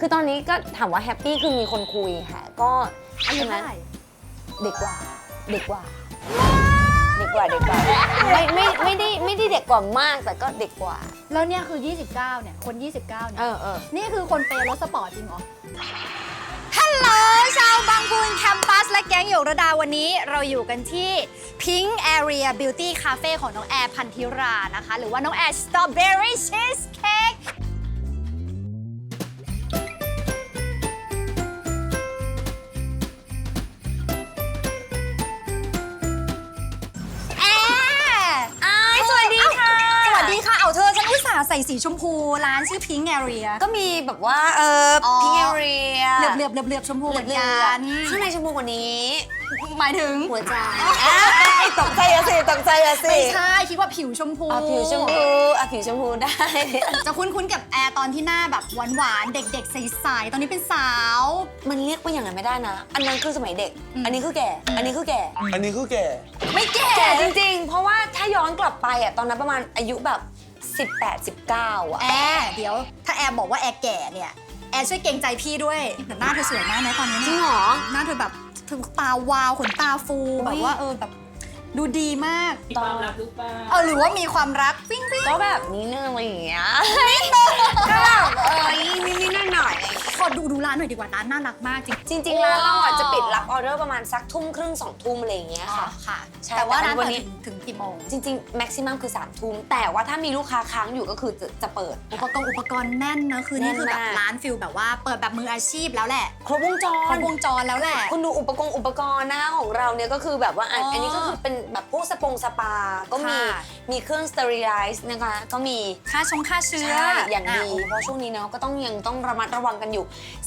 คือตอนนี้ก็ถามว่าแฮปปี้คือมีคนคุยค่ะก็อายุใช่ไหมเท่าไหร่เด็กกว่าเด็กกว่า เด็กกว่าเด็กกว่าไม่ไม่ไม่ได้ไม่ได้เด็กกว่ามากแต่ก็เด็กกว่า แล้วเนี่ยคือ 29 เนี่ย คน 29 เนี่เอยอเออนี่คือคนเปย์รถสปอร์ตจริงเหรอ ฮัลโหลชาวบางพูนแคมปัสและแก๊งหยกระดาวันนี้เราอยู่กันที่ Pink Area Beauty Cafe ของน้องแอร์พันธิรานะคะ หรือว่าน้องแอร์ Strawberry Cheesecake ส่าห์ใส่สีชมพูร้านชื่อ Pink Area ก็มีแบบว่าเอออ๋อพิงเอเรียเหลือบเหลือบเหลือบเหลือบชมพูเหมือนกันข้างในชมพูกว่านี้ หมายถึงหัวใจอ้ายตกใจอะสิตกใจอะสิไม่ใช่คิดว่าผิวชมพูอะผิวชมพูอะผิวชมพูได้ จะคุ้นๆกับแอร์ตอนที่หน้าแบบหวานๆเด็กๆใสๆตอนนี้เป็นสาว มันเรียกว่าอย่างนั้นไม่ได้นะ อันนั้นคือสมัยเด็ก อืม อันนี้คือแก่ อันนี้คือแก่ อันนี้คือแก่ ไม่แก่แก่จริงๆ เพราะว่าถ้าย้อนกลับไปอะตอนนั้นประมาณอายุแบบ 18 19 อะ แอร์เดี๋ยว ถ้าแอร์บอกว่าแอร์แก่เนี่ย แอร์ช่วยเกรงใจพี่ด้วยแต่หน้าเธอสวยมากนะตอนนี้จริเนี่งยเหรอ หน้าเธอแบบถึงตาวาวขนตาฟูอุ๊ยแบบว่าเออแบบดูดีมากตอนเออหรือว่ามีความรักฟิ้งฟิ้งก็แบบนี้นึงอะไรอย่างเงี้ยก็แบบเออนิดๆหน่อยๆขอ ดูดูร้านหน่อยดีกว่าร้านน่ารักมากจริง จริงๆร้านเราอะจะปิดรับออเดอร์ประมาณสักทุ่มครึ่งสองทุ่มอะไรอย่างเงี้ยอ๋อค่ะ ค่ะ ใช่แต่ว่าแต่ร้านวันเปิดนี้ถึงถึงกี่โมงจริงๆแม็กซิมัมคือ3ามทุ่มแต่ว่าถ้ามีลูกค้าค้างอยู่ก็คือจะจะเปิด อุปกรณ์อุปกรณ์แน่นนะคือนี่คือแบบแน่นมาก ร้านฟิลแบบว่าเปิดแบบมืออาชีพแล้วแหละครบวงจครรบวงจรแล้วแหละ คุณดูอุปกรณ์อุปกรณ์นะคะของเราเนี่ยก็คือแบบว่าอะอ๋ออัอันนี้ก็คือเป็นแบบพวกสปงสปา ก็มีค่ะ มีเครื่องสเตอริไลซ์นะคะก็มีค่าชงค่าเชื้อใช่ อย่างดีะเพราะช่วงนี้เนาะก็ต้องยังต้องระมัดระวังกันอยู่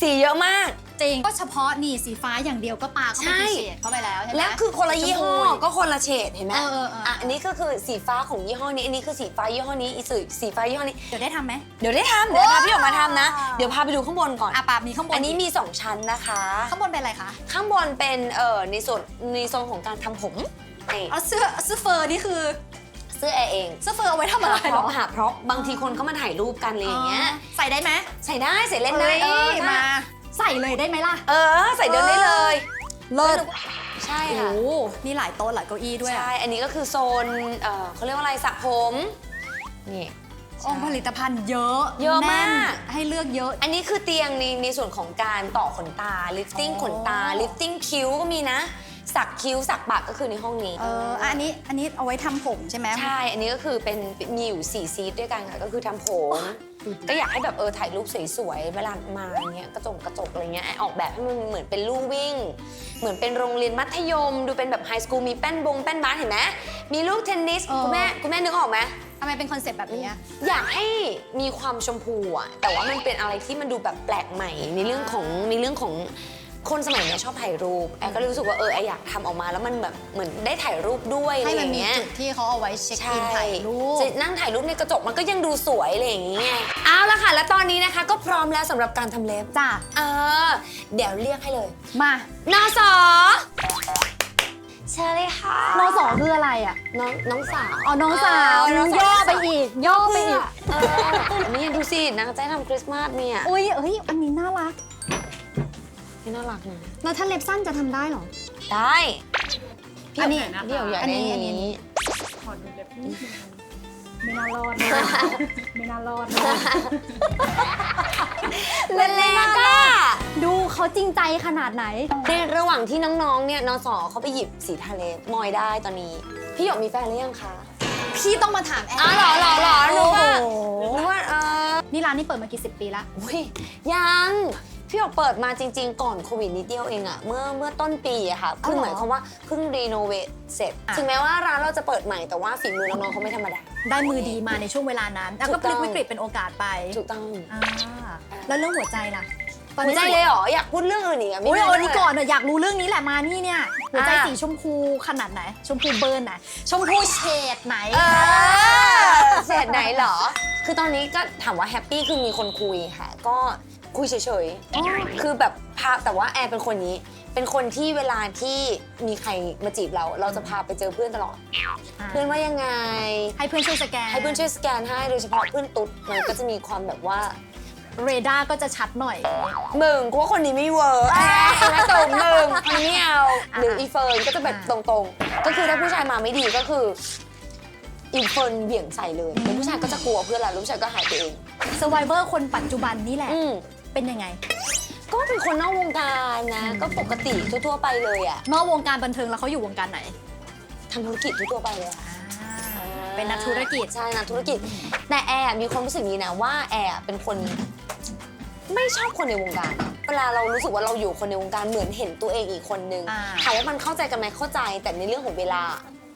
สีเยอะมาก จริงก็เฉพาะนี่สีฟ้าอย่างเดียวก็ปาเข้าไปใช่กี่เฉดเข้าไปแล้วใช่ไหมแล้วคือคนละยี่ห้อชมพูก็คนละเฉดเห็นไหมเออเออเอออะอันนี้ก็คือสีฟ้าของยี่ห้อนี้ อันนี้คือสีฟ้ายี่ห้อนี้อีสีสีฟ้ายี่ห้อนี้ เดี๋ยวได้ทำไหม เดี๋ยวได้ทำเดี๋ยวพาว้าวพี่ออกมาทำนะ เดี๋ยวพาไปดูข้างบนก่อน อะปามีข้างบนอันนี้มี 2 ชั้นนะคะ ข้างบนเป็นอะไรคะ ข้างบนเป็นเอ่อในส่วนในโซนของการทำผมนี่อ๋อเสื้อเสื้อเฟอร์นี่คือ เสื้อแอร์เองเสื้อเฟอร์เอาไว้ทำอะไรหาพเหรร็ออพหาพร็อพบางทีคนเขามาถ่ายรูปกันอะไรอย่างเงี้ยใส่ได้ไหมใส่ได้ใส่เล่นได้อ้ยเออถ้มาใส่เลยได้ไหมล่ะ เออ ใส่เดินได้เลย เลิศใช่โอ้ค่ะโหมีหลายโต๊ะหลายเก้าอี้ด้วยอะใช่ อันนี้ก็คือโซนเอ่อเขาเรียกว่าอะไรสระผมนี่โอ้ผลิตภัณฑ์เยอะ เยอะมากแน่นให้เลือกเยอะ อันนี้คือเตียงในในส่วนของการต่อขนตา ลิฟติ้งอ๋อขนตา ลิฟติ้งคิ้วก็มีนะ สักคิ้วสักปากก็คือในห้องนี้ เอออะอันนี้อันนี้เอาไว้ทำผมใช่ไหม ใช่ อันนี้ก็คือเป็นมีอยู่สี่ซีทด้วยกันค่ะ ก็คือทำผมก็อยากให้แบบเออถ่ายรูปสวยๆ เวลามาอย่างเงี้ยกระจกกระจกอะไรเงี้ยออกแบบให้มันเหมือนเป็นลู่วิ่ง เหมือนเป็นโรงเรียนมัธยม ดูเป็นแบบไฮสคูลมีแป้นบงแป้นบาสเห็นไหมมีลูกเทนนิสคุณแม่คุณแม่นึกออกไหมทำไมเป็นคอนเซ็ปต์แบบนี้อะอยากให้มีความชมพูอะแต่ว่ามันเป็นอะไรที่มันดูแบบแปลกใหม่ในเรื่องของในเรื่องของ คนสมัยเนี้ยชอบถ่ายรูปแอนก็เลยรู้สึกว่าเออแอนอยากทำออกมาแล้วมันแบบเหมือนได้ถ่ายรูปด้วยอะไรให้อมันย่างมีเงี้ย จุดที่เขาเอาไว้เช็คใช่อินถ่ายรูปจะนั่งถ่ายรูปในกระจกมันก็ยังดูสวยอะไรอย่างเงี้ยเอาละค่ะ แล้วตอนนี้นะคะก็พร้อมแล้วสำหรับการทำเล็บจ้ะ เออ เดี๋ยวเรียกให้เลยมานอสอเชิญเลยค่ะ นสอคืออะไรอะน้องน้องสาว อ๋อน้องสาวเออน้องสาว ย่อไปอีก ย่อไปอีก เอออันนี้ดูสินางจะให้ทำคริสต์มาสเนี่ย อุ้ยเอ้ยอันนี้น่ารัก นี่น่ารักนะแล้วถ้าเล็บสั้นจะทำได้เหรอ ได้อันนี้เดี๋ยวอยากอันได้นี้ อัอันนนี้นี้ ขอดูเล็บนิดนึงไม่น่ารอดนะไม่น่ารอดนะเล่นเลยก็ดูเขาจริงใจขนาดไหน ในระหว่างที่น้องๆ เนี่ยนสเขาไปหยิบสีทาเล็บมอยได้ตอนนี้ พี่หยกมีแฟนหรือยังคะพี่ต้องมาถามแออ๋อเหรอเหรอเหรอนึกว่าโอ้โหนึกว่าเออนี่ร้านนี้เปิดมากี่สิบปีละอุ้ยยัง พี่หยกเปิดมาจริง ๆ ก่อนโควิดนิดเดียวเองอะเมื่อเมื่อต้นปีอะค่ะคืออ๋อเหรอหมายความว่าเพิ่งรีโนเวทเสร็จอะถึงแม้ว่าร้านเราจะเปิดใหม่แต่ว่าฝีมือน้องๆเขาไม่ธรรมดา ได้มือดีมาในช่วงเวลานั้น แล้วก็พถูลิกกต้องวิกฤตเป็นโอกาสไปถูกต้องอ่าแล้วเรื่องหัวใจล่ะตอนหัวนี้ใจเลยเหรออยากพูดเรื่องอื่นอีกอะไม่โอ้ยได้เอาอันนี้เลยก่อนเนอะอยากรู้เรื่องนี้แหละมานี่เนี่ยหัวใจอะสีชมพูขนาดไหน ชมพูเบิร์นไหนชมพูเฉดไหน เออเศษไหนเหรอ คือตอนนี้ก็ถามว่าแฮปปี้คือมีคนคุยค่ะ ก็ คุยเฉยๆ คือแบบพาแต่ว่าแอร์เป็นคนนี้ เป็นคนที่เวลาที่มีใครมาจีบเรา เราจะพาไปเจอเพื่อนตลอด เพื่อนว่ายังไง ให้เพื่อนช่วยสแกนให้เพื่อนช่วยสแกนให้โดยเฉพาะเพื่อนตุ๊ดมันก็จะมีความแบบว่าเรดาร์ก็จะชัดหน่อย มึงกูว่าคนนี้ไม่เวิร์กแอะไม่ตรงมึงคนนี้ไม่เอาหรืออีเฟิร์นก็จะแบบตรงๆ ก็คือถ้าผู้ชายมาไม่ดีก็คืออีเฟิร์นเบี่ยงใส่เลยแล้วผู้ชายก็จะกลัวเพื่อนแหละแล้วผู้ชายก็หายไปเอง Survivor คนปัจจุบันนี่แหละอืม เป็นยังไง ก็เป็นคนนอกวงการนะ ก็ปกติทั่วๆไปเลยอะนอกวงการบันเทิงแล้วเขาอยู่วงการไหนทำธุรกิจทั่วๆไปเลยอะเป็นนักธุรกิจ ใช่นักธุรกิจ แต่แอร์มีความรู้สึกนี้นะว่าแอร์เป็นคน ไม่ชอบคนในวงการ เวลาเรารู้สึกว่าเราอยู่คนในวงการเหมือนเห็นตัวเองอีกคนนึงอ่า ถามว่ามันเข้าใจกันไหมเข้าใจแต่ในเรื่องของเวลา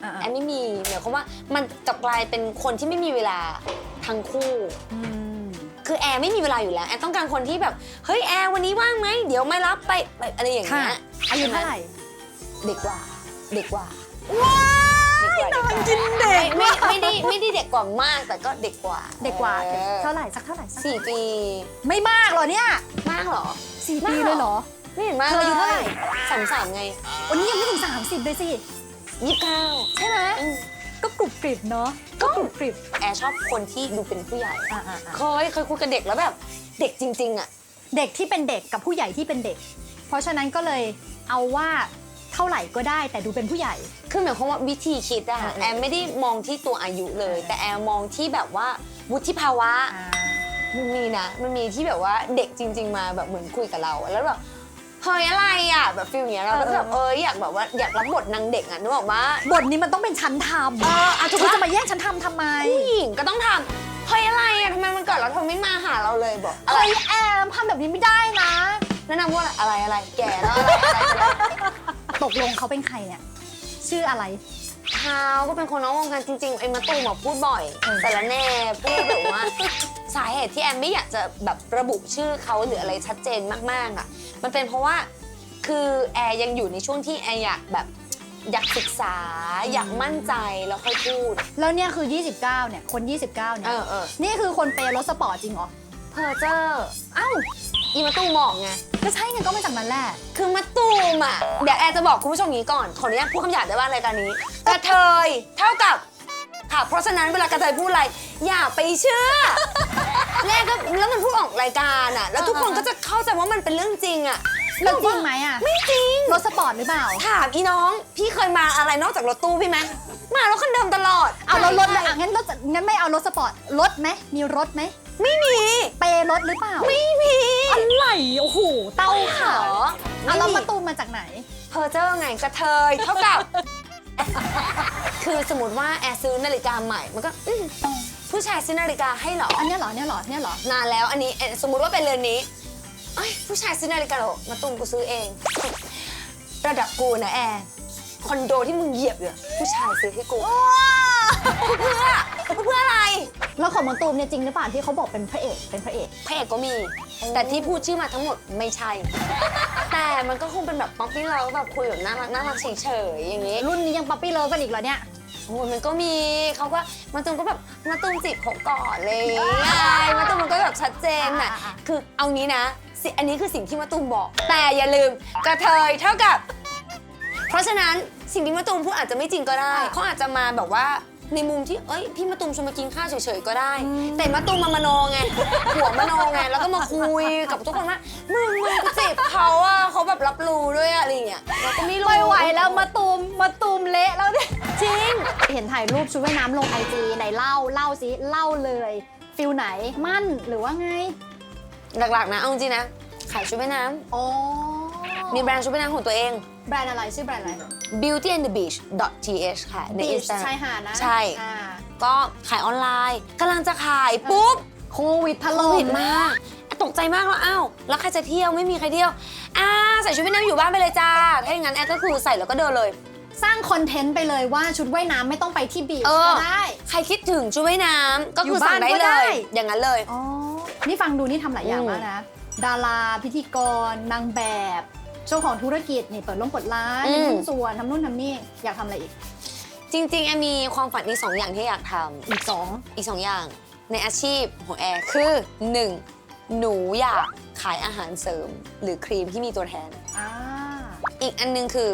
อ่าแอร์ไม่มีหมายความว่ามันกลับกลายเป็นคนที่ไม่มีเวลาทั้งคู่ อืม คือแอร์ไม่มีเวลาอยู่แล้วแอร์ต้องการคนที่แบบเฮ้ยแอร์วันนี้ว่างไหมเดี๋ยวมารับไปไปอะไรอย่างค่ะเงี้ยอายุเท่าไหร่เด็กกว่า เด็กกว่าว้าเด็กกว่านอนกินเด็กไม่ไม่ไม่ได้ไม่ได้เด็กกว่ามากแต่ก็เด็กกว่าเด็กกว่าออเท่าไหร่สักเท่าไหร่สักสี่ปีไม่มากเหรอเนี่ยมากเหรอ สี่มากปีเหรอเลยเหรอ ไม่เห็นมากเธออายุเท่าไหร่ สามสามไงวันนี้ยังไม่ถึง 30เลยสิยี่สิบเก้าใช่ไหมอืมก็ก รุบกริบเนาะก็กรุบกริบแอร์ชอบคนที่ดูเป็นผู้ใหญ่ อ่าอ่าเคยเคยคุยกับเด็กแล้วแบบ เด็กจริง ๆ อะ เด็กที่เป็นเด็กกับผู้ใหญ่ที่เป็นเด็ก เพราะฉะนั้นก็เลยเอาว่าเท่าไหร่ก็ได้แต่ดูเป็นผู้ใหญ่ คือหมายความว่าวิธีคิดอะเออเออ แอมไม่ได้มองที่ตัวอายุเลยเออแต่แอมมองที่แบบว่าวุฒิภาวะ มันมีนะ มันมีที่แบบว่าเด็กจริง ๆ มาแบบเหมือนคุยกับเราอะแล้วแบบ เฮ้ยอะไรอะแบบฟิลอย่างเงี้ยเราก็แบบเอออยากแบบว่าอยากรับบทนางเด็กอะนึกออกมาบทนี้มันต้องเป็นชั้นทำเอออะถูกเธอปะจะมาแย่งฉันทำทำไม ผู้หญิงก็ต้องทำเฮ้ยอะไรอะทำไมมันเกิดแล้วเธอไม่มาหาเราเลยบอกอะไรเฮ้ยแอมทำแบบนี้ไม่ได้นะ แนะนำว่าอะไรอะไรแก่แล้วอะไรอะไรอะไรตกลงเขาเป็นใครเนี่ย ชื่ออะไรเขาก็เป็นคนนอกวงการจริงๆไอ้มาตูมอะพูดบ่อย เออ แต่ละแน่พูดแบบว่า สาเหตุที่แอมไม่อยากจะแบบระบุชื่อเขาหรืออะไรชัดเจนมากๆอะ มันเป็นเพราะว่าคือแอร์ยังอยู่ในช่วงที่แอร์อยากแบบอยากศึกษาอยากมั่นใจแล้วค่อยพูด แล้วเนี่ยคือ 29 เนี่ย คน 29 เนี่เอย อเออนี่คือคนเปย์รถสปอร์ตจริงเหรอ เพอเจอร์เอ้าอีมาตูมบอกไง ก็ใช่ไงก็มาจากนั้นแหละ คือมาตูมอะ เดี๋ยวแอร์จะบอกคุณผู้ชมอย่างนี้ก่อน ขออนุญาตพูดคำหยาบได้บ้างรายการนี้กระเทยเท่ากับ ค่ะ เพราะฉะนั้นเวลากระเทยพูดอะไร อย่าไปเชื่อ แรกก็แล้วมันพูดออกรายการอะ แล้วทุกคนก็จะเข้าใจว่ามันเป็นเรื่องจริงอะแล้วจริงไหมอะไม่จริง รถสปอร์ตหรือเปล่า ถามอีน้อง พี่เคยมาอะไรนอกจากรถตู้พี่ไหมมารถคันเดิมตลอด เอารถรถใช่อะงั้นรถงั้นไม่เอารถสปอร์ต รถไหม มีรถไหม ไม่มี เปย์รถหรือเปล่า ไม่มี อะไร โอ้โห เต้าเหค่ะรอเอาเราไม่มาตูมมาจากไหน เพอเจอร์ไงกระเทยเท่ากับ คือสมมติว่าแอร์ซื้อนาฬิกาใหม่ มันก็อืม ผู้ชายซื้อนาฬิกาให้เหรอ อันเนี้ยเหรอเนี่ยเหรอเนี่ยเหรอนานแล้วอันนี้เอ่อสมมุติว่าเป็นเรือนนี้เอ้ยผู้ชายซื้อนาฬิกาเหรอมาตุ้มกูซื้อเอง ระดับกูนะแอร์คอนโดที่มึงเหยียบอยู่อะผู้ชายซื้อให้กูเพื่อเพื่ออะไรแล้วของมาตูมเนี่ยจริงหรือเปล่าที่เขาบอกเป็นพระเอกเป็นพระเอก พระเอกก็มี แต่ที่พูดชื่อมาทั้งหมดไม่ใช่ แต่มันก็คงเป็นแบบป๊อปปี้เราแบบคุยแบบน่ารักน่ารักเฉยๆอย่างนี้ รุ่นนี้ยังป๊อปปี้เลิฟกันอีกเหรอเนี่ย โอ้ยมันก็มีเขาก็มาตูมก็แบบมาตูมจีบเขาก่อนเลยไงมาตูมมันก็แบบชัดเจนน่ะอ่าอ่าอ่า คือเอางี้นะสิอันนี้คือสิ่งที่มาตูมบอก แต่อย่าลืมกระเทยเท่ากับ เพราะฉะนั้นสิ่งที่มาตูมพูดอาจจะไม่จริงก็ได้เขาอาจจะมาแบบว่า ในมุมที่เอ้ยพี่มาตูมชวนมากินข้าวเฉยๆก็ได้ แต่มาตูมมามโนไงหัวมโนไงแล้วก็มาคุยกับทุกคนว่ามึงมึงกูจีบเขาอะเขาแบบรับรู้ด้วยอะอะไรอย่างเงี้ยเราก็ไม่รู้ไม่ไหวแล้วมาตูมมาตูมเละแล้วเนี่ยจริง เห็นถ่ายรูปชุดว่ายน้ำลงไอจีไหนเล่าเล่าสิเล่าเลยฟิลไหนมั่นหรือว่าไงหลักๆนะเอาจริงๆนะขายชุดว่ายน้ำอ๋อมีแบรนด์ชุดว่ายน้ำของตัวเอง แบรนด์อะไรชื่อแบรนด์อะไร beauty and the beach th ค่ะในบีช Instagram ชายหาดนะใช่ อ่า ก็ขายออนไลน์กำลังจะขายปุ๊บโควิดถโคล่มวิดมาก ตกใจมากแล้วอ้าวแล้วใครจะเที่ยวไม่มีใครเที่ยวอ่าใส่ชุดว่ายน้ำอยู่บ้านไปเลยจ้าถ้าอย่างนั้นแอดก็คือใส่แล้วก็เดินเลย สร้างคอนเทนต์ไปเลยว่าชุดว่ายน้ำไม่ต้องไปที่บีชเออ ก็ได้ ใครคิดถึงชุดว่ายน้ำก็อยู่คือสั่งได้บ้านก็เลได้ยอย่างนั้นเลย อ๋อ นี่ฟังดูนี่ทำหลายอย่างอืมมากนะ ดาราพิธีกรนางแบบ เจ้าของธุรกิจนี่เปิดลงเปิดร้านมีหุ้นส่วนทำนู่นทำนี่อยากทำอะไรอีกจริงๆแอมมีความฝันอีกสองอย่างที่อยากทำ อีกสองอีกสองอย่างในอาชีพของแอร์คือหนึ่งหนูอยากขายอาหารเสริม หรือครีมที่มีตัวแทน อ่าอีกอันหนึงคือ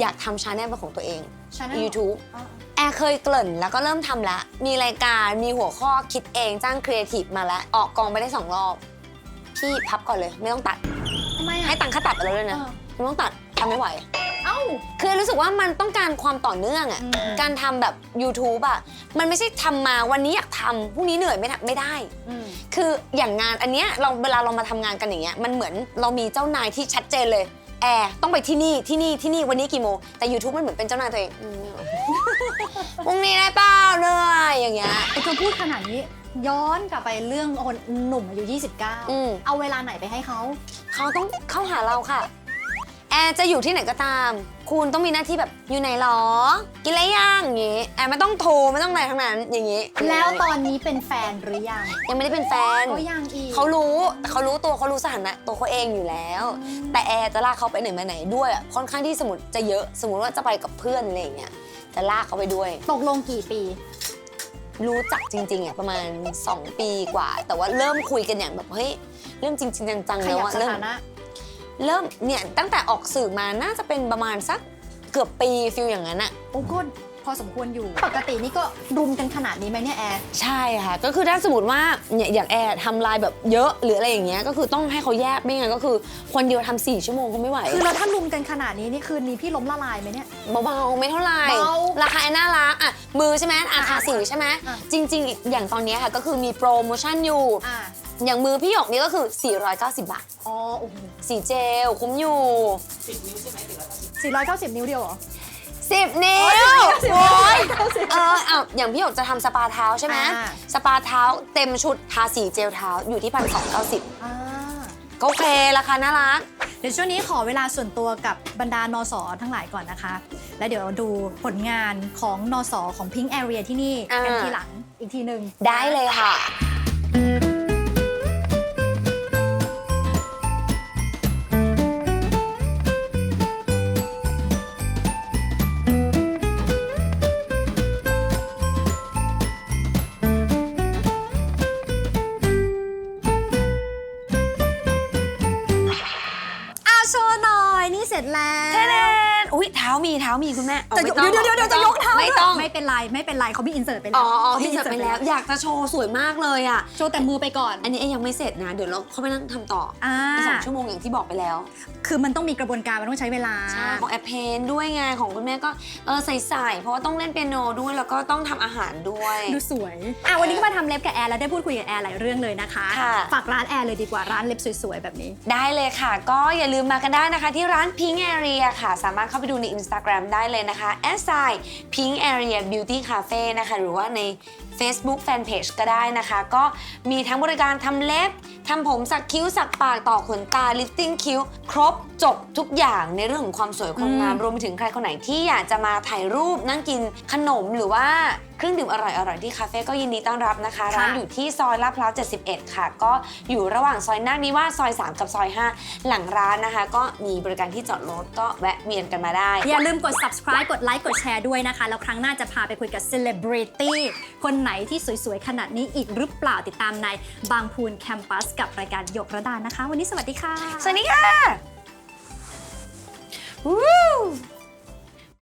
อยากทำชาแนลเป็นของตัวเอง Channel YouTube อ๋อแอร์เคยเกริ่นแล้วก็เริ่มทำแล้วมีรายการมีหัวข้อคิดเองจ้างครีเอทีฟมาแล้วออกกองไปได้สองรอบ พี่พับก่อนเลยไม่ต้องตัด ทำไมให้อะตังค่าตัดไปแล้วเลยนะเออไม่ต้องตัดทำไม่ไหว เอ้า คือรู้สึกว่ามันต้องการความต่อเนื่องอะอืม การทำแบบ YouTube อะมันไม่ใช่ทำมาวันนี้อยากทำพรุ่งนี้เหนื่อยไม่ทำไม่ได้ อืม คืออย่างงานอันเนี้ยเราเวลาเรามาทำงานกันอย่างเงี้ยมันเหมือนเรามีเจ้านายที่ชัดเจนเลยแอร์ต้องไปที่นี่ที่นี่ที่นี่วันนี้กี่โมงแต่ YouTube มันเหมือนเป็นเจ้านายตัวเองอืมไม่เอาพรุ่งนี้ได้เปล่าเหนื่อยอย่างเงี้ย ไอ้เธอพูดขนาดนี้ ย้อนกลับไปเรื่องคนหนุ่มอายุ อืม 29 เอาเวลาไหนไปให้เขาเขาต้องเข้าหาเราค่ะ แอร์จะอยู่ที่ไหนก็ตาม คุณต้องมีหน้าที่แบบอยู่ไหนหรอ กินอะไรยังอย่างงี้ แอร์ไม่ต้องโทรไม่ต้องอะไรทั้งนั้นอย่างงี้แล้วตอนนี้เป็นแฟนหรือยัง ยังไม่ได้เป็นแฟน ก็ยังอีกเขารู้แต่เขารู้ตัวเขารู้สถานะตัวเขาเองอยู่แล้ว แต่แอร์จะลากเขาไปไหนมาไหนด้วยอะค่อนข้างที่สมมติจะเยอะ สมมติว่าจะไปกับเพื่อนอะไรอย่างเงี้ยจะลากเขาไปด้วย ตกลงกี่ปี รู้จักจริงๆอะประมาณ 2 ปีกว่า แต่ว่าเริ่มคุยกันอย่างแบบเฮ้ยเริ่มจริงๆจังๆขแล้วยับอะสเริ่มถานะ เริ่มเนี่ยตั้งแต่ออกสื่อมาน่าจะเป็นประมาณสักเกือบปีฟิลอย่างนั้นอะโอ้ก็ พอสมควรอยู่ ปกตินี่ก็รุมกันขนาดนี้ไหมเนี่ยแอร์ ใช่ค่ะ ก็คือถ้าสมมติว่าเนี่ยอย่างแอร์ทำลายแบบเยอะหรืออะไรอย่างเงี้ยก็คือต้องให้เขาแยกไม่งั้นก็คือคนเดียวทำสี่ชั่วโมงก็ไม่ไหว คือเราถ้ารุมกันขนาดนี้นี่คืนนี้พี่ล้มละลายไหมเนี่ย เบาๆไม่เท่าไหร่เบาราคาน่ารักอะมือใช่ไหมอะอะทาสีใช่ไหมอะ จริง ๆ อย่างตอนเนี้ยค่ะก็คือมีโปรโมชั่นอยู่ อ่าอย่างมือพี่หยกนี่ก็คือ 490 บาท อ๋อโอ้โหสีเจลคุ้มอยู่ 490 นิ้วเดียวเหรอ 10นิ้วสิบโอ้ยเก้าสิบเออเอาอย่างพี่หยกจะทำสปาเท้าใช่ไหมอ่า สปาเท้าเต็มชุดทาสีเจลเท้าอยู่ที่พันสองเก้าสิบอ่าก็โอเคราคาน่ารัก เดี๋ยวช่วงนี้ขอเวลาส่วนตัวกับบรรดานสทั้งหลายก่อนนะคะ แล้วเดี๋ยวดูผลงานของนสของ Pink Area ที่นี่ อ่า กันทีหลังอีกทีหนึ่ง ได้เลยค่ะ ยเท้ามีเท้ามีคุณแม่อาจะไม่ยกต้องเดี๋ยวเดี๋ยวเดี๋ยวจะยกเท้าไม่ต้องไม่เป็นไรไม่เป็นไรเขามีอินเสิร์ตไปแล้อ๋วออ๋อขามีพี่เสร็จไปแล้ว อยากจะโชว์สวยมากเลยอะโชว์แต่มือไปก่อน อันนี้เอ้ยังไม่เสร็จนะ เดี๋ยวเราเข้าไปนั่งทำต่ออ่าอีกสองชั่วโมงอย่างที่บอกไปแล้ว คือมันต้องมีกระบวนการมันต้องใช้เวลาใช่ของแอปเพนด้วยไงของคุณแม่ก็เออใส่ๆเพราะว่าต้องเล่นเปียโนด้วยแล้วก็ต้องทำอาหารด้วยดูสวยอะวันนี้ก็มาทำเล็บกับแอร์แล้วได้พูดคุยกับแอร์หลายเรื่องเลยนะคะค่ะฝากร้านแอร์เลยดีกว่าร้านเล็บสวยๆแบบนี้ ได้เลยค่ะ ก็อย่าลืมมากันได้นะคะ ที่ร้าน Pink Area ค่ะ สามารถเข้าไปดููใน Instagram ได้เลยนะคะ s i Pink Area Beauty Cafe นะคะ หรือว่าใน Facebook Fanpage ก็ได้นะคะ ก็มีทั้งบริการทำเล็บทำผมสักคิ้วสักปากต่อขนตาลิฟติ้งคิ้ว ครบจบทุกอย่างในเรื่องของความสวยความงามอืมรวมไปถึงใครคนไหนที่อยากจะมาถ่ายรูปนั่งกินขนมหรือว่าเครื่องดื่มอร่อยๆที่คาเฟ่ก็ยินดีต้อนรับนะคะ ร้านอยู่ที่ซอยลาดพร้าว 71 ค่ะ ก็อยู่ระหว่างซอยนาคนิวาสซอย 3 กับซอย 5 หลังร้านนะคะ ก็มีบริการที่จอดรถก็แวะเวียนกันมาได้ อย่าลืมกด subscribe กดไลค์กดแชร์ด้วยนะคะ แล้วครั้งหน้าจะพาไปคุยกับ celebrity คนไหนที่สวยๆ ขนาดนี้อีกหรือเปล่าติดตามในบางพูนแคมปัสกับรายการหยกระดานนะคะ วันนี้สวัสดีค่ะ สวัสดีค่ะ Woo!